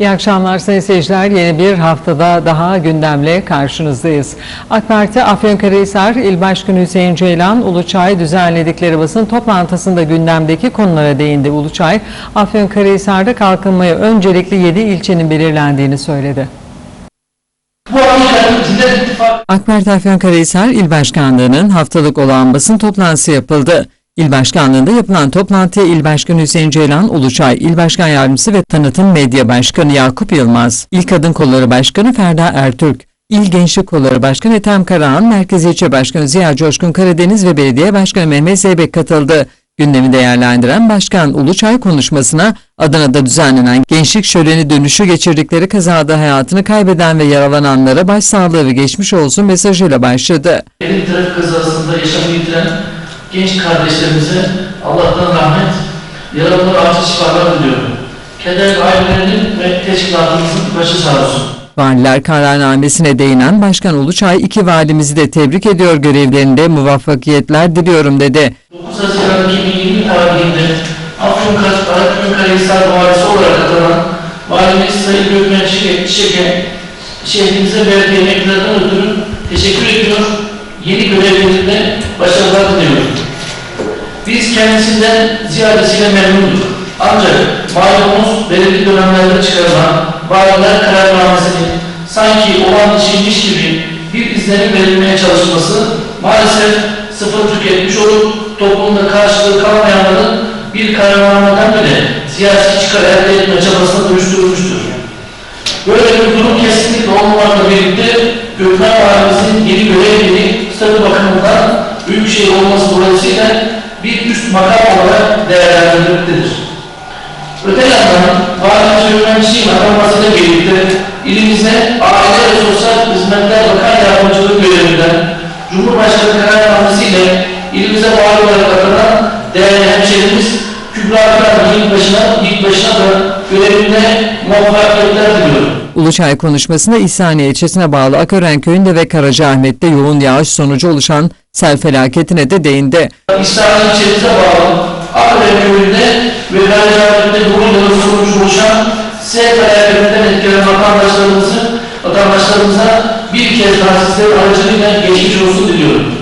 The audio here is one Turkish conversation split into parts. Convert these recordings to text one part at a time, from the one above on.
İyi akşamlar sayın seyirciler. Yeni bir haftada daha gündemle karşınızdayız. AK Parti Afyonkarahisar İl Başkanı Hüseyin Ceylan, Uluçay düzenledikleri basın toplantısında gündemdeki konulara değindi. Uluçay, Afyonkarahisar'da kalkınmaya öncelikli 7 ilçenin belirlendiğini söyledi. AK Parti Afyonkarahisar İl Başkanlığı'nın haftalık olan basın toplantısı yapıldı. İl Başkanlığı'nda yapılan toplantıya İl Başkanı Hüseyin Ceylan Uluçay, İl Başkan Yardımcısı ve Tanıtım Medya Başkanı Yakup Yılmaz, İl Kadın Kolları Başkanı Ferda Ertürk, İl Gençlik Kolları Başkanı Ethem Karahan, Merkez İlçe Başkanı Ziya Coşkun Karadeniz ve Belediye Başkanı Mehmet Zeybek katıldı. Gündemi değerlendiren Başkan Uluçay konuşmasına Adana'da düzenlenen gençlik şöleni dönüşü geçirdikleri kazada hayatını kaybeden ve yaralananlara başsağlığı ve geçmiş olsun mesajıyla başladı. benim trafik kazasında yaşamını yitiren genç kardeşlerimize Allah'tan rahmet, yaralılara acil şifalar diliyorum. Keder ailelerinin ve teşkilatımızın başı sağ olsun. Valiler kararnamesine değinen Başkan Uluçay iki valimizi de tebrik ediyor görevlerinde muvaffakiyetler diliyorum dedi. 9 Haziran 2020 tarihinde Afyonkar- Afyonkarahisar valisi olarak atanan Valimiz Sayın Gökmen Çiçek'e şehrimize verdiği emeklerden ötürü teşekkür ediyor. Yeni görevlerinde başarılar diliyorum. Biz kendisinden ziyadesiyle memnunduk. Ancak malumunuz belirli dönemlerde çıkarılan valiler kararnamesinin sanki olan içinmiş gibi bir izlenim verilmeye çalışması maalesef sıfır tüketmiş olup toplumda karşılığı kalmayanların bir kararnameden bile siyasi çıkar elde etme çabasına dönüştürülmüştür. Böyle bir durum bakımından büyük şehir olması dolayısıyla bir üst makam olarak değerlendirilmektedir. Öte yandan Valimiz Gökmen Çiğ'in atanmasıyla birlikte ilimize Aile ve Sosyal Hizmetler Bakan Yardımcılığı görevinden Cumhurbaşkanı kararnamesiyle ilimize bağlı olarak atanan değerli hemşehrimiz Kübra Akar ilk başına, ilk başına da görevinde muvaffakiyetler diliyorum. Uluçay konuşmasında İhsaniye ilçesine bağlı Akören köyünde ve Karacaahmet'te yoğun yağış sonucu oluşan sel felaketine de değindi. İsrail ilçemize bağlı Akre köyünde ve Gaziantep'te Burunyalı sonucu oluşan sel felaketinden etkilenen vatandaşlarımızı, vatandaşlarımıza bir kez daha sizlerin aracılığıyla geçmiş olsun diliyorum.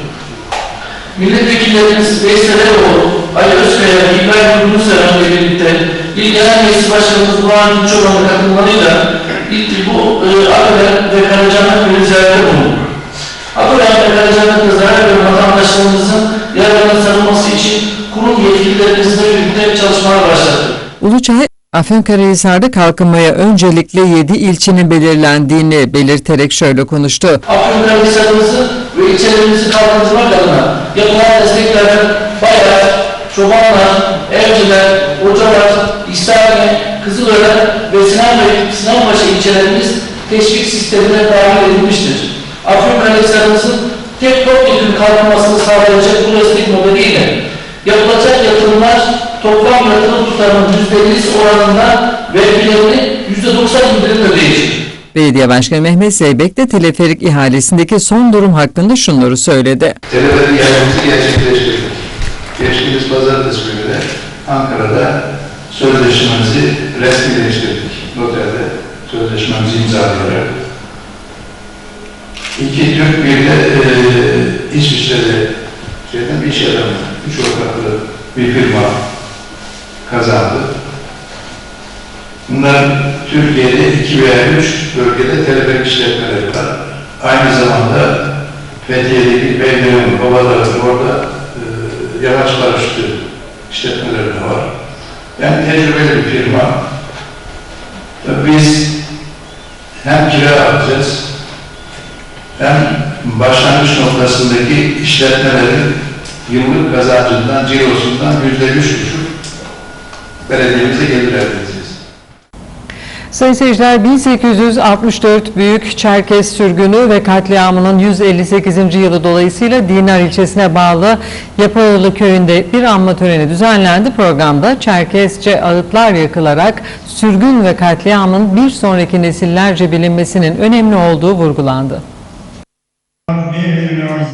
Milletvekillerimiz Veysel Eroğlu, Ali Özkaya ve İbrahim Yurduseven ile birlikte İl Genel Meclis Başkanımız Burhan Gülçoğlu'nun katılımlarıyla bu e, Akre ve Karacaahmet Köyü ziyarete bulunduk. Akıran ve Karacaahmet'te zarar gören vatandaşlarımızın yararına sarılması için kurum yetkililerimizle birlikte çalışmalar başlattık. Uluçay, Afyonkarahisar'da kalkınmaya öncelikle 7 ilçenin belirlendiğini belirterek şöyle konuştu. Afyonkarahisar'ımızı ve ilçelerimizi kalkındırmak adına yapılan desteklerden Bayar, Çobanlar, Evciler, Hocalar, İstihane, Kızılören ve Sinanbey, Sinanbaşı ilçelerimiz teşvik sistemine dahil edilmiştir. Afyonkarahisar'ımızın tek topyekun kalkınmasını sağlayacak bu destek modeliyle yapılacak yatırımlar toplam yatırım tutarının %50'si oranında vergilerini %90 indirimle ödeyecek. Belediye Başkanı Mehmet Zeybek de teleferik ihalesindeki son durum hakkında şunları söyledi. Teleferik ihalemizi gerçekleştirdik. Geçtiğimiz pazartesi günü Ankara'da sözleşmemizi resmileştirdik. Noterde sözleşmemizi imzalayarak. İki Türk bir de e, İsviçre'de şeyden bir iş adamı, üç ortaklı bir firma kazandı. Bunlar Türkiye'de iki veya üç bölgede teleferik işletmeleri var. Aynı zamanda Fethiye'deki Beyleğin, Babalar'ın orada e, yamaç paraşütü işletmeleri de var. Yani tecrübeli bir firma. Biz hem kira alacağız, hem başlangıç noktasındaki işletmelerin yıllık kazancından, cirosundan yüzde üç buçuk belediyemize gelir elde edeceğiz. Sayın seyirciler 1864 Büyük Çerkez sürgünü ve katliamının 158. yılı dolayısıyla Dinar ilçesine bağlı Yapaoğlu köyünde bir anma töreni düzenlendi. Programda Çerkezce ağıtlar yakılarak sürgün ve katliamın bir sonraki nesillerce bilinmesinin önemli olduğu vurgulandı.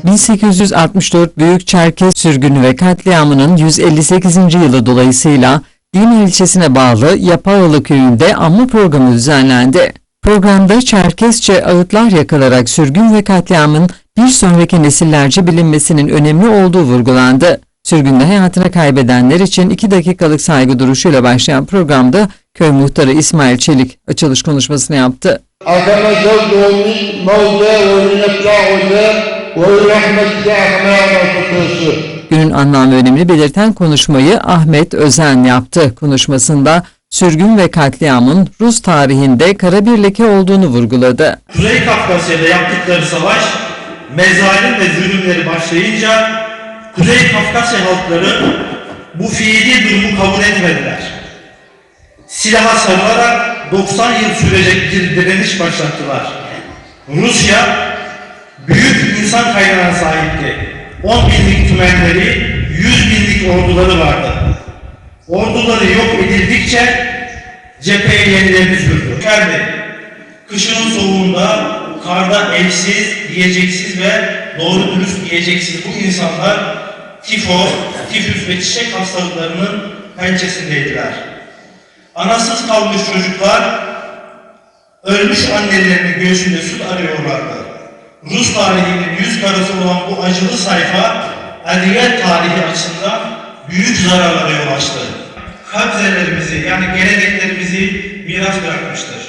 1864 Büyük Çerkez sürgünü ve katliamının 158. yılı dolayısıyla Dinar ilçesine bağlı Yapağalı köyünde anma programı düzenlendi. Programda Çerkesçe ağıtlar yakılarak sürgün ve katliamın bir sonraki nesillerce bilinmesinin önemli olduğu vurgulandı. Sürgünde hayatını kaybedenler için 2 dakikalık saygı duruşuyla başlayan programda köy muhtarı İsmail Çelik açılış konuşmasını yaptı. Günün anlam ve önemini belirten konuşmayı Ahmet Özen yaptı. Konuşmasında sürgün ve katliamın Rus tarihinde kara bir leke olduğunu vurguladı. Kuzey Kafkasya'da yaptıkları savaş mezalim ve zulümleri başlayınca Kuzey Kafkasya halkları bu fiili durumu kabul etmediler. Silaha sarılarak 90 yıl sürecek bir direniş başlattılar. Rusya büyük insan kaynağına sahipti. 10 binlik tümenleri, 100 binlik orduları vardı. Orduları yok edildikçe cepheye yenilerini sürdü. Geldi. Kışın soğuğunda, karda evsiz, yiyeceksiz ve doğru dürüst yiyeceksiz bu insanlar tifo, tifüs ve çiçek hastalıklarının pençesindeydiler. Anasız kalmış çocuklar ölmüş annelerinin göğsünde süt arıyorlardı. Rus tarihinin yüz karası olan bu acılı sayfa edebiyat tarihi açısından büyük zararlara yol açtı. Kabzelerimizi yani geleneklerimizi miras bırakmıştır.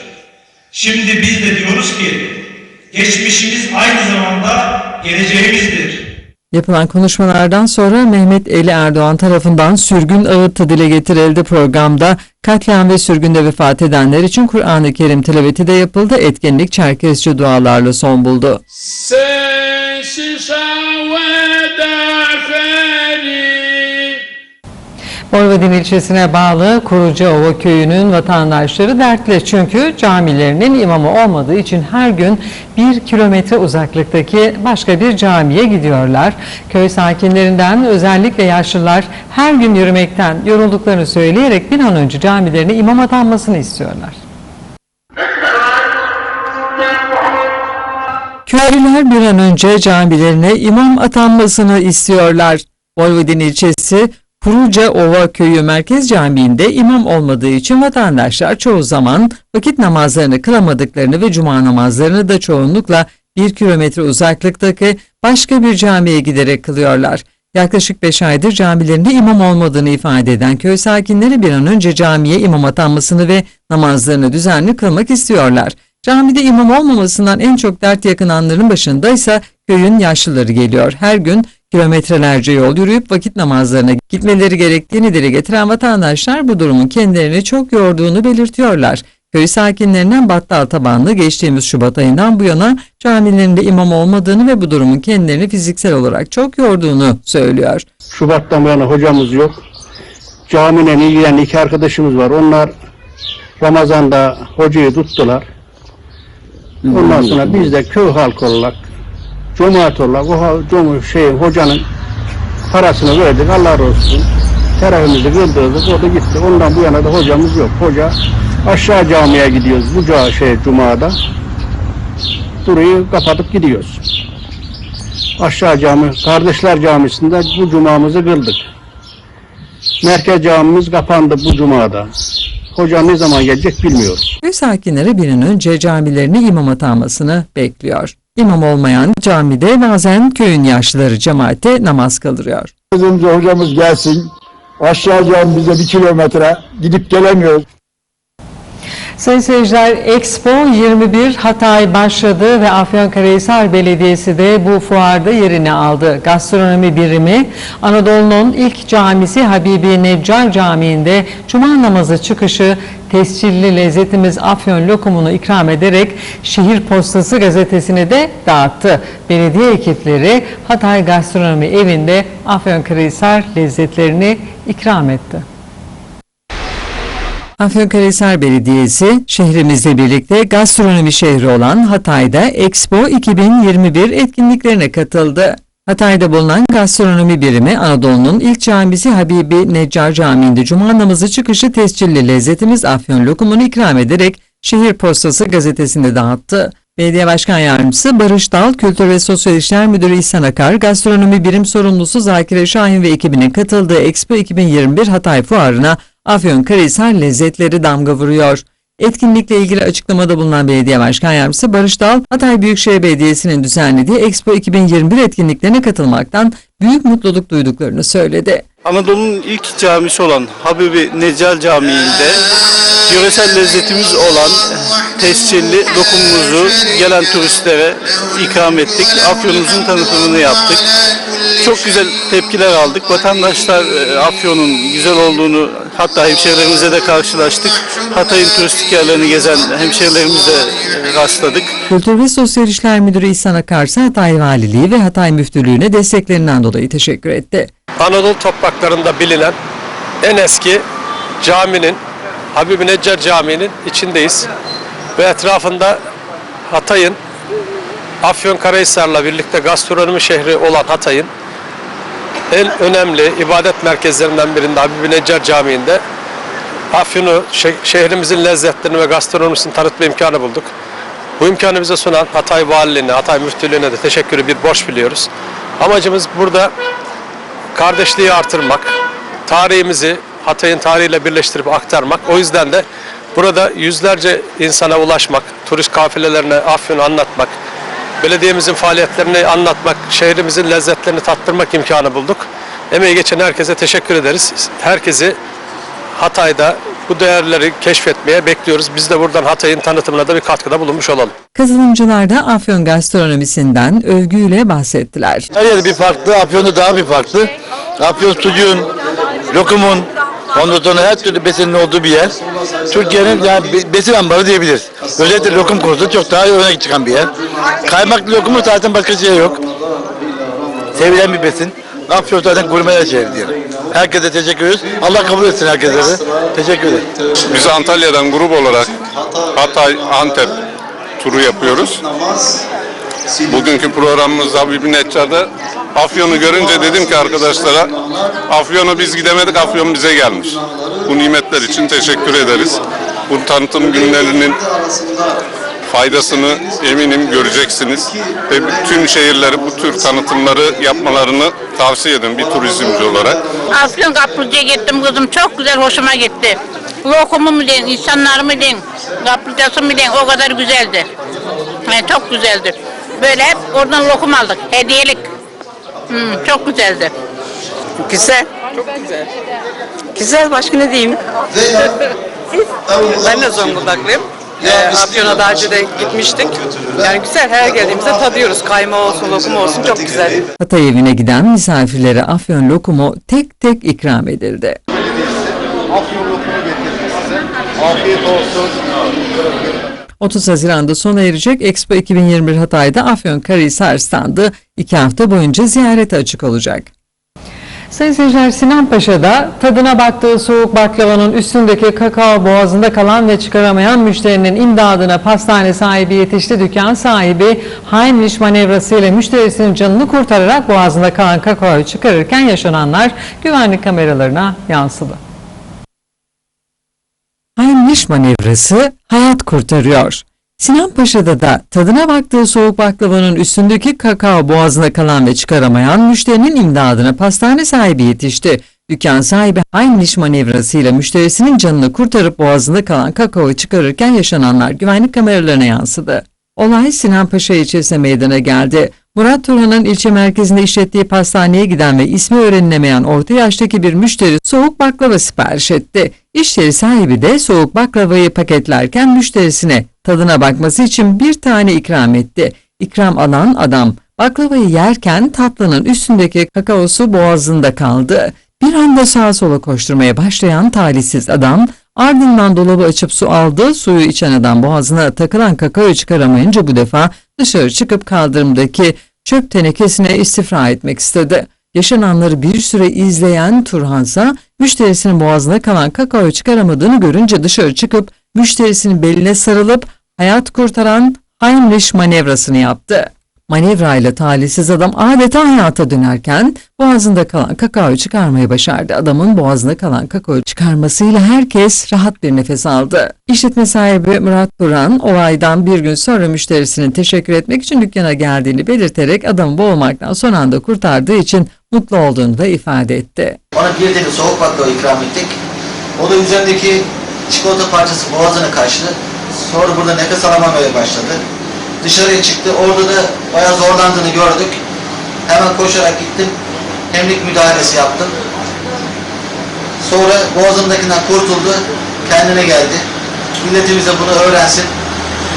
Şimdi biz de diyoruz ki geçmişimiz aynı zamanda geleceğimizdir. Yapılan konuşmalardan sonra Mehmet Ali Erdoğan tarafından sürgün ağıtı dile getirildi programda. Katliam ve sürgünde vefat edenler için Kur'an-ı Kerim tilaveti de yapıldı. Etkinlik Çerkezce dualarla son buldu. Sensiz havada Borvadin ilçesine bağlı Kurucaova köyünün vatandaşları dertli çünkü camilerinin imamı olmadığı için her gün bir kilometre uzaklıktaki başka bir camiye gidiyorlar. Köy sakinlerinden özellikle yaşlılar her gün yürümekten yorulduklarını söyleyerek bir an önce camilerine imam atanmasını istiyorlar. Köylüler bir an önce camilerine imam atanmasını istiyorlar. Bolvodin ilçesi Kuruca Ova Köyü Merkez Camii'nde imam olmadığı için vatandaşlar çoğu zaman vakit namazlarını kılamadıklarını ve cuma namazlarını da çoğunlukla bir kilometre uzaklıktaki başka bir camiye giderek kılıyorlar. Yaklaşık 5 aydır camilerinde imam olmadığını ifade eden köy sakinleri bir an önce camiye imam atanmasını ve namazlarını düzenli kılmak istiyorlar. Camide imam olmamasından en çok dert yakınanların başında ise köyün yaşlıları geliyor. Her gün kilometrelerce yol yürüyüp vakit namazlarına gitmeleri gerektiğini dile getiren vatandaşlar bu durumun kendilerini çok yorduğunu belirtiyorlar. Köy sakinlerinden Battal Tabanlı geçtiğimiz Şubat ayından bu yana camilerinde imam olmadığını ve bu durumun kendilerini fiziksel olarak çok yorduğunu söylüyor. Şubat'tan bu yana hocamız yok. Camiden ilgilenen iki arkadaşımız var. Onlar Ramazan'da hocayı tuttular. Ondan sonra biz de köy halkı olarak cemaat olarak o ha- cum- şey, hocanın parasını verdik. Allah razı olsun. Terahimizi kıldırdık. O da gitti. Ondan bu yana da hocamız yok. Hoca aşağı camiye gidiyoruz. Bu şey cumada. Burayı kapatıp gidiyoruz. Aşağı cami, Kardeşler Camisi'nde bu cumamızı kıldık. Merkez camimiz kapandı bu cumada. Hoca ne zaman gelecek bilmiyoruz. Köy sakinleri bir an önce camilerine imam atanmasını bekliyor. İmam olmayan camide bazen köyün yaşlıları cemaate namaz kıldırıyor. Hocamız gelsin. Aşağı cam bize bir kilometre gidip gelemiyoruz. Sayın seyirciler Expo 21 Hatay başladı ve Afyonkarahisar Belediyesi de bu fuarda yerini aldı. Gastronomi birimi Anadolu'nun ilk camisi Habibi Neccar Camii'nde Cuma namazı çıkışı tescilli lezzetimiz Afyon lokumunu ikram ederek Şehir Postası gazetesini de dağıttı. Belediye ekipleri Hatay Gastronomi Evi'nde Afyonkarahisar lezzetlerini ikram etti. Afyonkarahisar Belediyesi şehrimizle birlikte gastronomi şehri olan Hatay'da Expo 2021 etkinliklerine katıldı. Hatay'da bulunan gastronomi birimi Anadolu'nun ilk camisi Habibi Neccar Camii'nde Cuma namazı çıkışı tescilli lezzetimiz Afyon lokumunu ikram ederek Şehir Postası gazetesinde dağıttı. Belediye Başkan Yardımcısı Barış Dal, Kültür ve Sosyal İşler Müdürü İhsan Akar, Gastronomi Birim Sorumlusu Zakire Şahin ve ekibinin katıldığı Expo 2021 Hatay Fuarı'na Afyonkarahisar lezzetleri damga vuruyor. Etkinlikle ilgili açıklamada bulunan Belediye Başkan Yardımcısı Barış Dal, Hatay Büyükşehir Belediyesi'nin düzenlediği Expo 2021 etkinliklerine katılmaktan büyük mutluluk duyduklarını söyledi. Anadolu'nun ilk camisi olan Habibi Necal Camii'nde yöresel lezzetimiz olan tescilli lokumumuzu gelen turistlere ikram ettik. Afyonumuzun tanıtımını yaptık. Çok güzel tepkiler aldık. Vatandaşlar e, Afyon'un güzel olduğunu hatta hemşehrilerimizle de karşılaştık. Hatay'ın turistik yerlerini gezen hemşehrilerimizle e, rastladık. Kültür ve Sosyal İşler Müdürü İhsan Akarsa Hatay Valiliği ve Hatay Müftülüğü'ne desteklerinden dolayı teşekkür etti. Anadolu topraklarında bilinen en eski caminin Habibi Neccar Camii'nin içindeyiz. Ve etrafında Hatay'ın Afyonkarahisar'la birlikte gastronomi şehri olan Hatay'ın en önemli ibadet merkezlerinden birinde Habibi Neccar Camii'nde Afyon'u, şe- şehrimizin lezzetlerini ve gastronomisini tanıtma imkanı bulduk. Bu imkanı bize sunan Hatay Valiliğine, Hatay Müftülüğü'ne de teşekkürü bir borç biliyoruz. Amacımız burada kardeşliği artırmak, tarihimizi Hatay'ın tarihiyle birleştirip aktarmak. O yüzden de burada yüzlerce insana ulaşmak, turist kafilelerine Afyon'u anlatmak, belediyemizin faaliyetlerini anlatmak, şehrimizin lezzetlerini tattırmak imkanı bulduk. Emeği geçen herkese teşekkür ederiz. Herkesi Hatay'da bu değerleri keşfetmeye bekliyoruz. Biz de buradan Hatay'ın tanıtımına da bir katkıda bulunmuş olalım. Katılımcılar da Afyon gastronomisinden övgüyle bahsettiler. Her yer bir farklı, Afyon'da daha bir farklı. Afyon sucuğun, lokumun, ondan sonra her türlü besinin olduğu bir yer. Türkiye'nin yani be- besin ambarı diyebiliriz. Özellikle lokum konusunda çok daha öne çıkan bir yer. Kaymaklı lokumu zaten başka şey yok. Sevilen bir besin. Afyon zaten gurmeler şehri diyelim. Herkese teşekkür ediyoruz. Allah kabul etsin herkese. Teşekkür ederim. Biz Antalya'dan grup olarak Hatay, Antep turu yapıyoruz. Bugünkü programımız Habibi Neccar'da Afyon'u görünce dedim ki arkadaşlara Afyon'u biz gidemedik, Afyon bize gelmiş. Bu nimetler için teşekkür ederiz. Bu tanıtım günlerinin faydasını eminim göreceksiniz. Ve bütün şehirleri bu tür tanıtımları yapmalarını tavsiye ederim bir turizmci olarak. Afyon kaplıcaya gittim kızım. Çok güzel hoşuma gitti. Lokumu mu deyin, insanlar mı deyin, kaplıcası mı deyin o kadar güzeldi. Yani çok güzeldi. Böyle hep oradan lokum aldık. Hediyelik. Hmm, çok güzeldi. Güzel. Çok güzel. Güzel başka ne diyeyim? ben de Zonguldaklıyım. Ee, Afyon'a daha önce de gitmiştik. Yani güzel her geldiğimizde tadıyoruz. Kayma olsun, lokum olsun çok güzel. Hatay evine giden misafirlere Afyon lokumu tek tek ikram edildi. Afyon lokumu getirdik size. Afiyet olsun. 30 Haziran'da sona erecek Expo 2021 Hatay'da Afyonkarahisar standı 2 hafta boyunca ziyarete açık olacak. Sayın seyirciler Sinan Paşa'da tadına baktığı soğuk baklavanın üstündeki kakao boğazında kalan ve çıkaramayan müşterinin imdadına pastane sahibi yetişti. Dükkan sahibi Heimlich manevrasıyla müşterisinin canını kurtararak boğazında kalan kakaoyu çıkarırken yaşananlar güvenlik kameralarına yansıdı. Heimlich manevrası hayat kurtarıyor. Sinan Paşa'da da tadına baktığı soğuk baklavanın üstündeki kakao boğazına kalan ve çıkaramayan müşterinin imdadına pastane sahibi yetişti. Dükkan sahibi Heimlich manevrasıyla müşterisinin canını kurtarıp boğazında kalan kakaoyu çıkarırken yaşananlar güvenlik kameralarına yansıdı. Olay Sinan Paşa ilçesine meydana geldi. Murat Turhan'ın ilçe merkezinde işlettiği pastaneye giden ve ismi öğrenilemeyen orta yaştaki bir müşteri soğuk baklava sipariş etti. İş yeri sahibi de soğuk baklavayı paketlerken müşterisine tadına bakması için bir tane ikram etti. İkram alan adam baklavayı yerken tatlının üstündeki kakaosu boğazında kaldı. Bir anda sağa sola koşturmaya başlayan talihsiz adam ardından dolabı açıp su aldı. Suyu içen adam boğazına takılan kakaoyu çıkaramayınca bu defa dışarı çıkıp kaldırımdaki çöp tenekesine istifra etmek istedi. Yaşananları bir süre izleyen Turhansa müşterisinin boğazına kalan kakaoyu çıkaramadığını görünce dışarı çıkıp müşterisinin beline sarılıp hayat kurtaran Heimlich manevrasını yaptı. Manevrayla talihsiz adam adeta hayata dönerken boğazında kalan kakaoyu çıkarmayı başardı. Adamın boğazında kalan kakaoyu çıkarmasıyla herkes rahat bir nefes aldı. İşletme sahibi Murat Turan olaydan bir gün sonra müşterisinin teşekkür etmek için dükkana geldiğini belirterek adamı boğulmaktan son anda kurtardığı için mutlu olduğunu da ifade etti. Ona bir de soğuk baklava ikram ettik. O da üzerindeki çikolata parçası boğazını kaçtı. Sonra burada nefes alamamaya başladı. Dışarıya çıktı. Orada da bayağı zorlandığını gördük. Hemen koşarak gittim. Hemlik müdahalesi yaptım. Sonra boğazındakinden kurtuldu. Kendine geldi. Milletimiz de bunu öğrensin.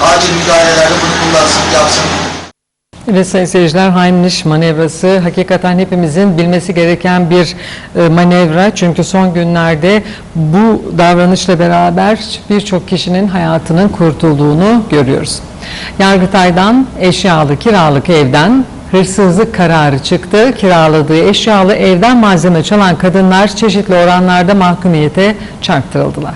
Acil müdahalelerde bunu kullansın, yapsın. Evet sayın seyirciler Heimlich manevrası hakikaten hepimizin bilmesi gereken bir e, manevra. Çünkü son günlerde bu davranışla beraber birçok kişinin hayatının kurtulduğunu görüyoruz. Yargıtay'dan eşyalı kiralık evden hırsızlık kararı çıktı. Kiraladığı eşyalı evden malzeme çalan kadınlar çeşitli oranlarda mahkumiyete çarptırıldılar.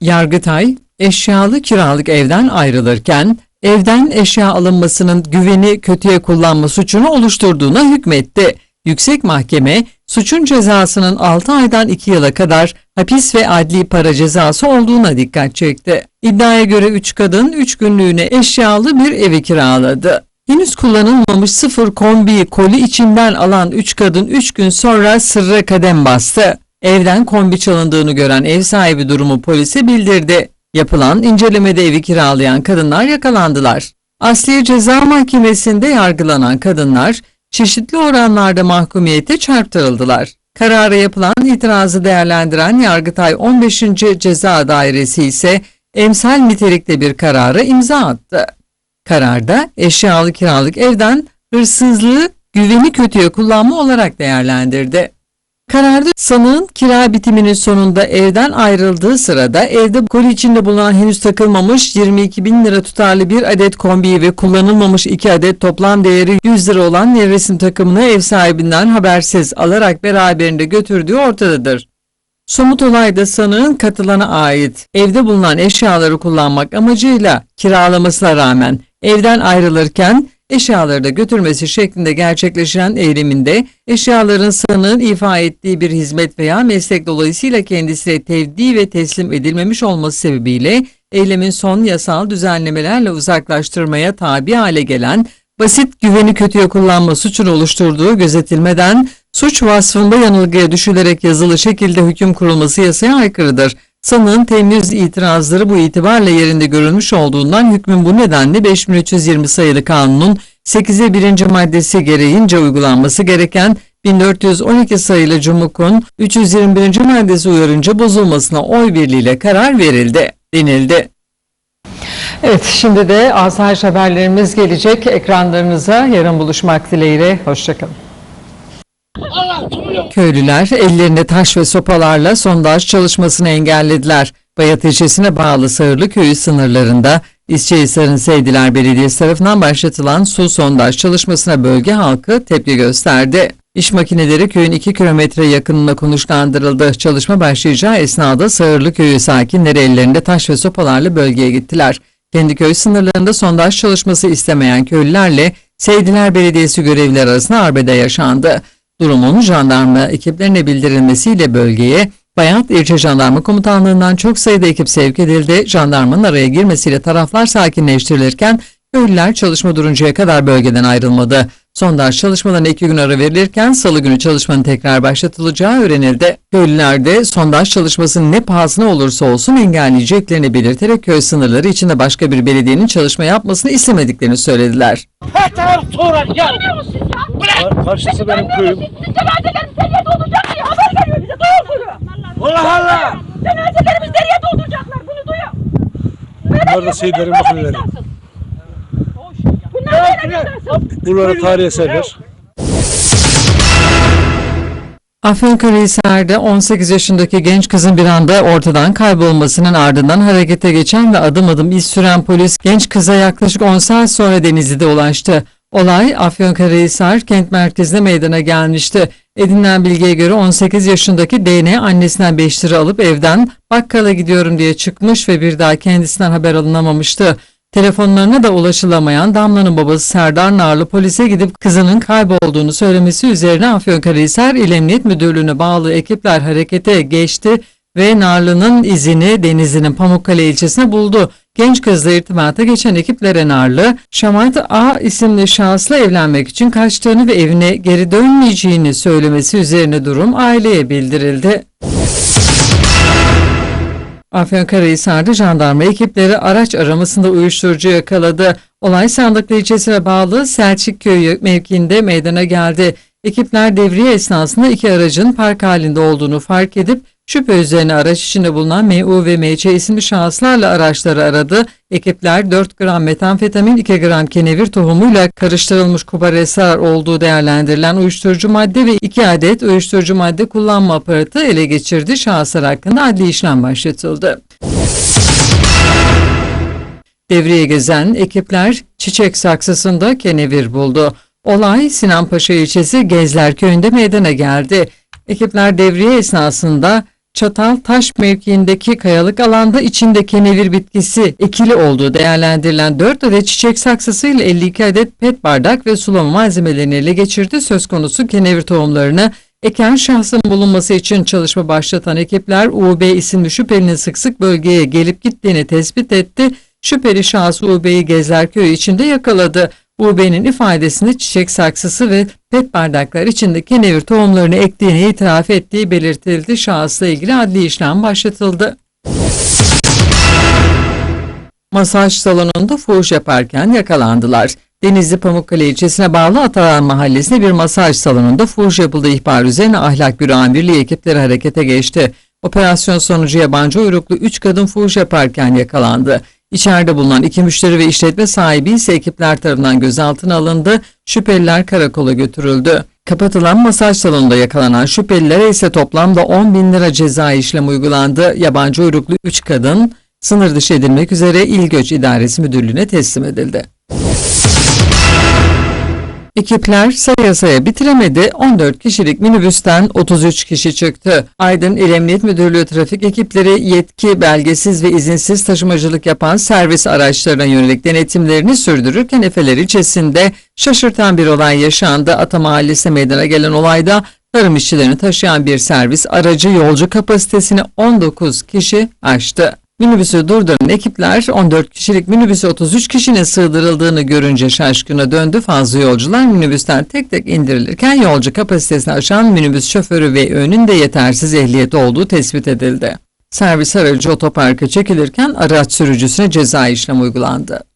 Yargıtay, eşyalı kiralık evden ayrılırken evden eşya alınmasının güveni kötüye kullanma suçunu oluşturduğuna hükmetti. Yüksek Mahkeme, suçun cezasının 6 aydan 2 yıla kadar hapis ve adli para cezası olduğuna dikkat çekti. İddiaya göre 3 kadın 3 günlüğüne eşyalı bir evi kiraladı. Henüz kullanılmamış sıfır kombiyi koli içinden alan 3 kadın 3 gün sonra sırra kadem bastı. Evden kombi çalındığını gören ev sahibi durumu polise bildirdi. Yapılan incelemede evi kiralayan kadınlar yakalandılar. Asliye Ceza Mahkemesi'nde yargılanan kadınlar çeşitli oranlarda mahkumiyete çarptırıldılar. Karara yapılan itirazı değerlendiren Yargıtay 15. Ceza Dairesi ise emsal nitelikte bir karara imza attı. Kararda eşyalı kiralık evden hırsızlığı güveni kötüye kullanma olarak değerlendirdi. Kararda sanığın kira bitiminin sonunda evden ayrıldığı sırada evde koli içinde bulunan henüz takılmamış 22 bin lira tutarlı bir adet kombiyi ve kullanılmamış 2 adet toplam değeri 100 lira olan nevresim takımını ev sahibinden habersiz alarak beraberinde götürdüğü ortadadır. Somut olayda sanığın katılana ait evde bulunan eşyaları kullanmak amacıyla kiralamasına rağmen evden ayrılırken eşyaları da götürmesi şeklinde gerçekleşen eyleminde eşyaların sanığın ifa ettiği bir hizmet veya meslek dolayısıyla kendisine tevdi ve teslim edilmemiş olması sebebiyle eylemin son yasal düzenlemelerle uzaklaştırmaya tabi hale gelen basit güveni kötüye kullanma suçunu oluşturduğu gözetilmeden suç vasfında yanılgıya düşülerek yazılı şekilde hüküm kurulması yasaya aykırıdır. Sanığın temiz itirazları bu itibarla yerinde görülmüş olduğundan hükmün bu nedenle 5320 sayılı kanunun 8'e 1. maddesi gereğince uygulanması gereken 1412 sayılı Cumhur'un 321. maddesi uyarınca bozulmasına oy birliğiyle karar verildi, denildi. Evet şimdi de asayiş haberlerimiz gelecek ekranlarınıza yarın buluşmak dileğiyle hoşçakalın. Köylüler ellerinde taş ve sopalarla sondaj çalışmasını engellediler. Bayat ilçesine bağlı Sağırlı köyü sınırlarında İsçehisar'ın Seydiler Belediyesi tarafından başlatılan su sondaj çalışmasına bölge halkı tepki gösterdi. İş makineleri köyün 2 kilometre yakınına konuşlandırıldı. Çalışma başlayacağı esnada Sağırlı köyü sakinleri ellerinde taş ve sopalarla bölgeye gittiler. Kendi köy sınırlarında sondaj çalışması istemeyen köylülerle Seydiler Belediyesi görevlileri arasında arbede yaşandı. Durumun jandarma ekiplerine bildirilmesiyle bölgeye Bayat İlçe Jandarma Komutanlığı'ndan çok sayıda ekip sevk edildi. Jandarmanın araya girmesiyle taraflar sakinleştirilirken köylüler çalışma duruncaya kadar bölgeden ayrılmadı. Sondaj çalışmalarına iki gün ara verilirken salı günü çalışmanın tekrar başlatılacağı öğrenildi. Köylüler de sondaj çalışmasının ne pahasına olursa olsun engelleyeceklerini belirterek köy sınırları içinde başka bir belediyenin çalışma yapmasını istemediklerini söylediler. Her taraf sonra ya. Bırak. Karşısı benim köyüm. Cenazelerimiz nereye dolduracak diye haber veriyor bize. Doğru Allah Allah. Cenazelerimiz nereye dolduracaklar bunu duyuyor. Bunlar da Seyitlerin makineleri. Buralara tarihi eserler. Afyonkarahisar'da 18 yaşındaki genç kızın bir anda ortadan kaybolmasının ardından harekete geçen ve adım adım iz süren polis genç kıza yaklaşık 10 saat sonra Denizli'de ulaştı. Olay Afyonkarahisar kent merkezinde meydana gelmişti. Edinilen bilgiye göre 18 yaşındaki DNA annesinden 5 lira alıp evden bakkala gidiyorum diye çıkmış ve bir daha kendisinden haber alınamamıştı. Telefonlarına da ulaşılamayan Damla'nın babası Serdar Narlı polise gidip kızının kaybolduğunu söylemesi üzerine Afyonkarahisar İl Emniyet Müdürlüğü'ne bağlı ekipler harekete geçti ve Narlı'nın izini Denizli'nin Pamukkale ilçesine buldu. Genç kızla irtibata geçen ekiplere Narlı, Şamat A isimli şahısla evlenmek için kaçtığını ve evine geri dönmeyeceğini söylemesi üzerine durum aileye bildirildi. Afyonkarahisar'da jandarma ekipleri araç aramasında uyuşturucu yakaladı. Olay Sandıklı ilçesine bağlı Selçukköy mevkiinde meydana geldi. Ekipler devriye esnasında iki aracın park halinde olduğunu fark edip şüphe üzerine araç içinde bulunan MU ve MC isimli şahıslarla araçları aradı. Ekipler 4 gram metamfetamin 2 gram kenevir tohumuyla karıştırılmış kubaresar olduğu değerlendirilen uyuşturucu madde ve 2 adet uyuşturucu madde kullanma aparatı ele geçirdi. Şahıslar hakkında adli işlem başlatıldı. Devreye gezen ekipler çiçek saksısında kenevir buldu. Olay Sinanpaşa ilçesi Gezler köyünde meydana geldi. Ekipler devriye esnasında Çatal Taş mevkiindeki kayalık alanda içinde kenevir bitkisi ekili olduğu değerlendirilen 4 adet çiçek saksısıyla 52 adet pet bardak ve sulama malzemelerini ele geçirdi. Söz konusu kenevir tohumlarını eken şahsın bulunması için çalışma başlatan ekipler UB isimli şüphelinin sık sık bölgeye gelip gittiğini tespit etti. Şüpheli şahıs UB'yi Gezlerköy içinde yakaladı. UB'nin ifadesinde çiçek saksısı ve pet bardaklar içinde kenevir tohumlarını ektiğini itiraf ettiği belirtildi. Şahısla ilgili adli işlem başlatıldı. Masaj salonunda fuhuş yaparken yakalandılar. Denizli Pamukkale ilçesine bağlı Ataran mahallesinde bir masaj salonunda fuhuş yapıldığı ihbar üzerine ahlak büro amirliği ekipleri harekete geçti. Operasyon sonucu yabancı uyruklu 3 kadın fuhuş yaparken yakalandı. İçeride bulunan iki müşteri ve işletme sahibi ise ekipler tarafından gözaltına alındı. Şüpheliler karakola götürüldü. Kapatılan masaj salonunda yakalanan şüphelilere ise toplamda 10 bin lira ceza işlem uygulandı. Yabancı uyruklu 3 kadın sınır dışı edilmek üzere İl Göç İdaresi Müdürlüğü'ne teslim edildi. Ekipler saya saya bitiremedi. 14 kişilik minibüsten 33 kişi çıktı. Aydın İl Emniyet Müdürlüğü trafik ekipleri yetki belgesiz ve izinsiz taşımacılık yapan servis araçlarına yönelik denetimlerini sürdürürken Efeler ilçesinde şaşırtan bir olay yaşandı. Ata Mahallesi meydana gelen olayda tarım işçilerini taşıyan bir servis aracı yolcu kapasitesini 19 kişi aştı. Minibüsü durduran ekipler 14 kişilik minibüse 33 kişinin sığdırıldığını görünce şaşkına döndü. Fazla yolcular minibüsten tek tek indirilirken yolcu kapasitesini aşan minibüs şoförü ve önünde yetersiz ehliyeti olduğu tespit edildi. Servis aracı otoparka çekilirken araç sürücüsüne ceza işlem uygulandı.